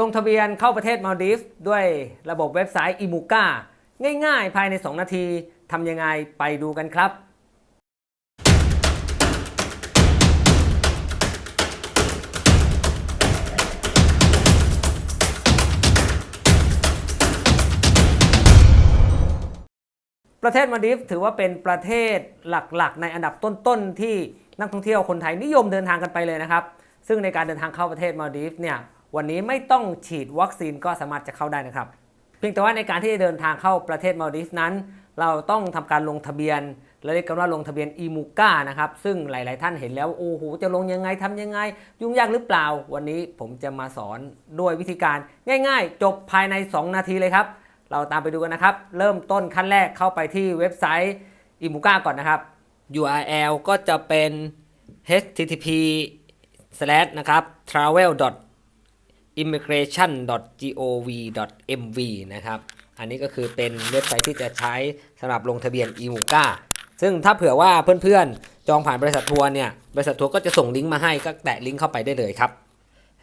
ลงทะเบียนเข้าประเทศมาลดีฟด้วยระบบเว็บไซต์ i m u k a ง่าย ๆ ภายใน 2 นาทีทำยังไงไปดูกันครับ ประเทศมาลดีฟถือว่าเป็นประเทศหลักๆ ในอันดับต้นๆ ที่นักท่องเที่ยวคนไทยนิยมเดินทางกันไปเลยนะครับ ซึ่งในการเดินทางเข้าประเทศมาลดีฟเนี่ย วันนี้ไม่ต้องฉีดวัคซีนก็สามารถจะเข้าได้นะครับ เพียงแต่ว่าในการที่จะเดินทางเข้าประเทศมาลดีฟนั้น เราต้องทำการลงทะเบียนและเรียกกันว่าลงทะเบียนอีมูก้านะครับ ซึ่งหลาย ๆ ท่านเห็นแล้ว โอ้โห จะลงยังไงทำยังไง ยุ่งยากหรือเปล่า วันนี้ผมจะมาสอนด้วยวิธีการง่าย ๆ จบภายใน 2 นาทีเลยครับ เราตามไปดูกันนะครับ เริ่มต้นขั้นแรกเข้าไปที่เว็บไซต์ i m u k a ก่อนนะครับ URL ก็จะเป็น http slash นะครับ travel immigration.gov.mv นะครับ อันนี้ก็คือเป็นเว็บไซต์ที่จะใช้สำหรับลงทะเบียน i m u k a ซึ่งถ้าเผื่อว่าเพื่อนๆ จองผ่านบริษัททัวร์เนี่ย บริษัททัวร์ก็จะส่งลิงก์มาให้ก็แตะลิงก์เข้าไปได้เลยครับ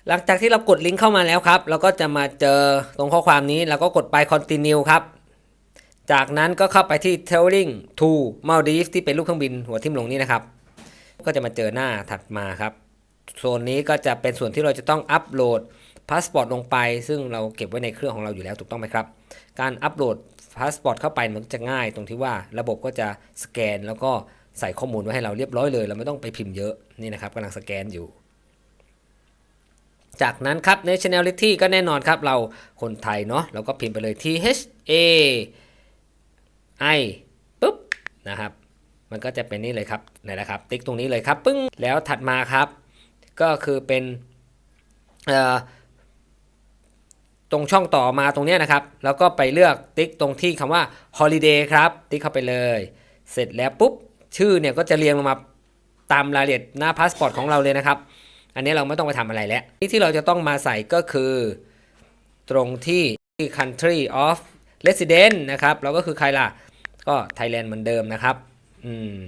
หลังจากที่เรากดลิงก์เข้ามาแล้วครับ เราก็จะมาเจอตรงข้อความนี้เราก็กดไป continue ครับ จากนั้นก็เข้าไปที่ traveling to Maldives ที่เป็นรูปเครื่องบินหัวทิ่มลงนี้นะครับ ก็จะมาเจอหน้าถัดมาครับ โซนนี้ก็จะเป็นส่วนที่เราจะต้องอัปโหลด พาสปอร์ตลงไป ซึ่งเราเก็บไว้ในเครื่องของเราอยู่แล้วถูกต้องไหมครับ การอัปโหลดพาสปอร์ตเข้าไปมันจะง่ายตรงที่ว่าระบบก็จะสแกนแล้วก็ใส่ข้อมูลไว้ให้เราเรียบร้อยเลย เราไม่ต้องไปพิมพ์เยอะนี่นะครับกำลังสแกนอยู่ จากนั้นครับ nationality ก็แน่นอนครับ เราคนไทยเนาะเราก็พิมพ์ไปเลย T H A I ปุ๊บนะครับมันก็จะเป็นนี่เลยครับไหนละครับ ติ๊กตรงนี้เลยครับปึ้งแล้วถัดมาครับ ก็คือเป็นเอ่อ ตรงช่องต่อมาตรงนี้นะครับ แล้วก็ไปเลือกติ๊กตรงที่คำว่า holiday ครับ ติ๊กเข้าไปเลย เสร็จแล้วปุ๊บ ชื่อเนี่ยก็จะเรียงลงมาตามรายละเอียดหน้าพาสปอร์ตของเราเลยนะครับ อันนี้เราไม่ต้องไปทำอะไรแล้วที่ที่เราจะต้องมาใส่ก็คือ ตรงที่ country of resident นะครับ เราก็คือใครล่ะ ก็ไทยแลนด์เหมือนเดิมนะครับ อืม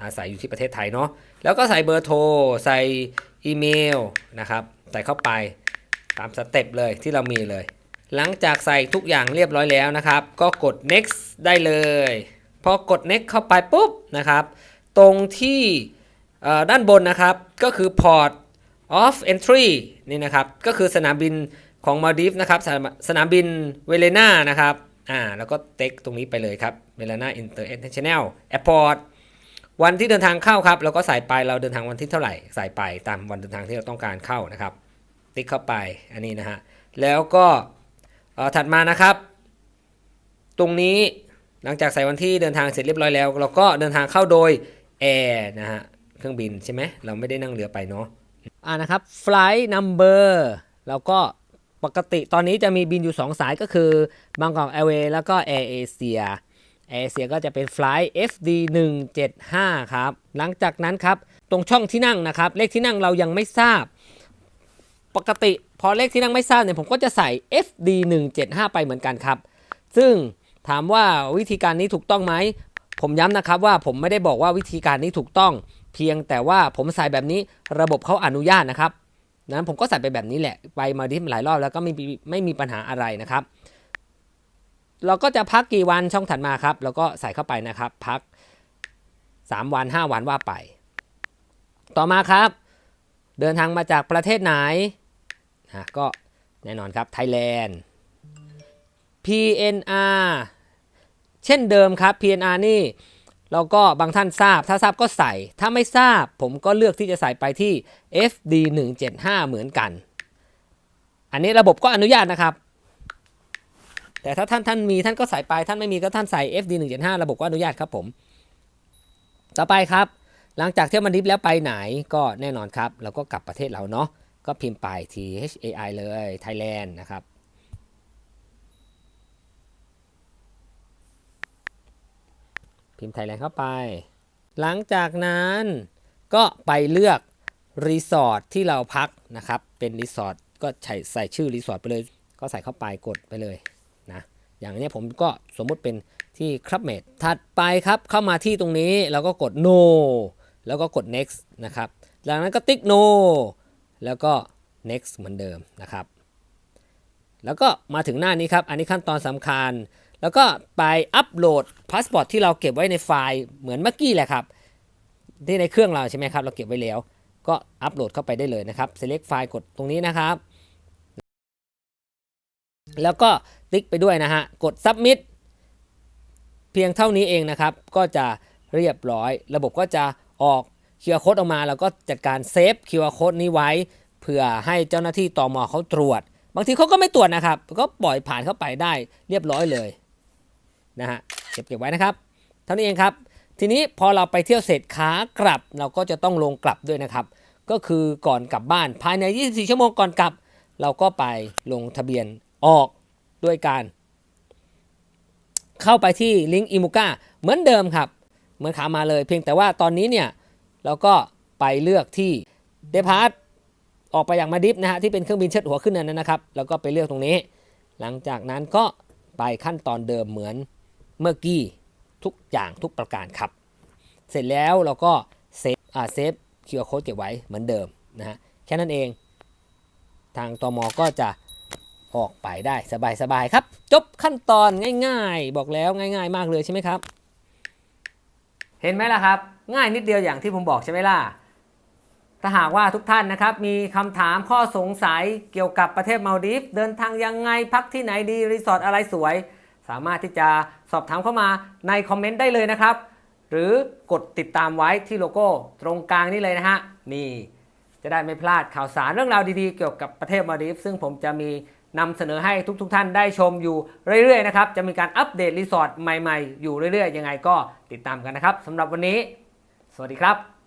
อาศัยอยู่ที่ประเทศไทยเนาะ แล้วก็ใส่เบอร์โทร ใส่อีเมลนะครับ ใส่เข้าไป ตามสเต็ปเลยที่เรามีเลย หลังจากใส่ทุกอย่างเรียบร้อยแล้วนะครับ ก็กด next ได้เลย พอกด next เข้าไปปุ๊บนะครับ ตรงที่ด้านบนนะครับก็คือ port of entry นี่นะครับ ก็คือสนามบินของมาดิฟนะครับสนามสนามบินเวเลนานะครับอ่าแล้วก็เต็กตรงนี้ไปเลยครับเวเลนาอินเตอร์เนชั่นแนลแอร์พอร์ตวันที่เดินทางเข้าครับเราก็ใส่ไปเราเดินทางวันที่เท่าไหร่ใส่ไปตามวันเดินทางที่เราต้องการเข้านะครับ ติ๊กเข้าไปอันนี้นะฮะแล้วก็ถัดมานะครับ ตรงนี้หลังจากใส่วันที่เดินทางเสร็จเรียบร้อยแล้ว เราก็เดินทางเข้าโดยแอร์นะฮะเครื่องบินใช่ไหมเราไม่ได้นั่งเรือไปเนาะอ่านะครับ flight number แล้วก็ปกติตอนนี้จะมีบินอยู่ 2 สายก็คือบางกอกแอร์เวย์แล้วก็ Air Asia แอร์เซียก็จะเป็น Flight FD 175ครับ หลังจากนั้นครับ ตรงช่องที่นั่งนะครับ เลขที่นั่งเรายังไม่ทราบ ปกติพอเลขที่นั่งไม่ทราบเนี่ยผมก็จะใส่ FD 175ไปเหมือนกันครับ ซึ่งถามว่าวิธีการนี้ถูกต้องไหม ผมย้ำนะครับว่าผมไม่ได้บอกว่าวิธีการนี้ถูกต้อง เพียงแต่ว่าผมใส่แบบนี้ระบบเขาอนุญาตนะครับนั้นผมก็ใส่ไปแบบนี้แหละ ไปมาดิฟหลายรอบแล้วก็ไม่มีไม่มีปัญหาอะไรนะครับ เราก็จะพักกี่วันช่องถัดมาครับ แล้วก็ใส่เข้าไปนะครับ พัก 3 วัน 5 วันว่าไป ต่อมาครับ เดินทางมาจากประเทศไหนนะก็แน่นอนครับไทยแลนด์ PNR เช่นเดิมครับ PNR นี่เราก็บางท่านทราบ ถ้าทราบก็ใส่ ถ้าไม่ทราบผมก็เลือกที่จะใส่ไปที่ FD 175เหมือนกัน อันนี้ระบบก็อนุญาตนะครับ แต่ถ้าท่านท่านมีท่านก็ใส่ไป ท่านไม่มีก็ท่านใส่ FD 175ระบบก็อนุญาตครับผม ต่อไปครับ หลังจากเที่ยวมันดิฟแล้วไปไหนก็แน่นอนครับเราก็กลับประเทศเราเนาะก็พิมพ์ไป T H A I เลย Thailand นะครับพิมพ์ไทยแลนด์เข้าไป หลังจากนั้นก็ไปเลือกรีสอร์ทที่เราพักนะครับ เป็นรีสอร์ทก็ใส่ใส่ชื่อรีสอร์ทไปเลย ก็ใส่เข้าไปกดไปเลยนะ อย่างนี้ผมก็สมมุติเป็นที่ครับเมดถัดไปครับเข้ามาที่ตรงนี้เราก็กด no แล้วก็กด next นะครับจากนั้นก็ติ๊ก no แล้วก็ next เหมือนเดิมนะครับ แล้วก็มาถึงหน้านี้ครับ อันนี้ขั้นตอนสำคัญ แล้วก็ไปอัปโหลดพาสปอร์ตที่เราเก็บไว้ในไฟล์เหมือนเมื่อกี้แหละครับ ที่ในเครื่องเราใช่ไหมครับ เราเก็บไว้แล้ว ก็อัปโหลดเข้าไปได้เลยนะครับ select ไฟล์กดตรงนี้นะครับ แล้วก็ติ๊กไปด้วยนะฮะ กด submit เพียงเท่านี้เองนะครับ ก็จะเรียบร้อย ระบบก็จะ ออก QR code ออกมาแล้วก็จัดการเซฟ QR code นี้ไว้เพื่อให้เจ้าหน้าที่ตอมอเขาตรวจ บางทีเขาก็ไม่ตรวจนะครับ ก็ปล่อยผ่านเข้าไปได้เรียบร้อยเลยนะฮะเก็บเก็บไว้นะครับ เท่านี้เองครับ ทีนี้พอเราไปเที่ยวเสร็จขากลับ เราก็จะต้องลงกลับด้วยนะครับ ก็คือก่อนกลับบ้านภายใน 24 ชั่วโมงก่อนกลับ เราก็ไปลงทะเบียนออกด้วยการ เข้าไปที่ลิงก์อิมูก้าเหมือนเดิมครับ เหมือนขามาเลย เพียงแต่ว่าตอนนี้เนี่ยเราก็ไปเลือกที่เดพาร์ตออกไปอย่างมาดิฟนะฮะที่เป็นเครื่องบินเชิดหัวขึ้นนั้นนะครับ แล้วก็ไปเลือกตรงนี้ หลังจากนั้นก็ไปขั้นตอนเดิมเหมือนเมื่อกี้ทุกอย่างทุกประการครับ เสร็จแล้วเราก็เซฟอ่าเซฟคิวอาร์โค้ดเก็บไว้เหมือนเดิมนะฮะแค่นั้นเอง ทางตอมอก็จะออกไปได้สบายๆครับ จบขั้นตอนง่าย ๆ บอกแล้วง่าย ๆ มากเลยใช่ไหมครับ เห็นไหมล่ะครับ ง่ายนิดเดียวอย่างที่ผมบอกใช่ไหมล่ะ ถ้าหากว่าทุกท่านนะครับ มีคำถามข้อสงสัยเกี่ยวกับประเทศมาลดีฟเดินทางยังไงพักที่ไหนดีรีสอร์ทอะไรสวย สามารถที่จะสอบถามเข้ามาในคอมเมนต์ได้เลยนะครับ หรือกดติดตามไว้ที่โลโก้ตรงกลางนี่เลยนะฮะนี่จะได้ไม่พลาดข่าวสารเรื่องราวดีๆ เกี่ยวกับประเทศมาลดีฟซึ่งผมจะมี นำเสนอให้ทุกๆทท่านได้ชมอยู่เรื่อยๆนะครับ จะมีการอัปเดตรีสอร์ทใหม่ๆ อยู่เรื่อยๆ ยังไงก็ติดตามกันนะครับสำหรับวันนี้ สวัสดีครับ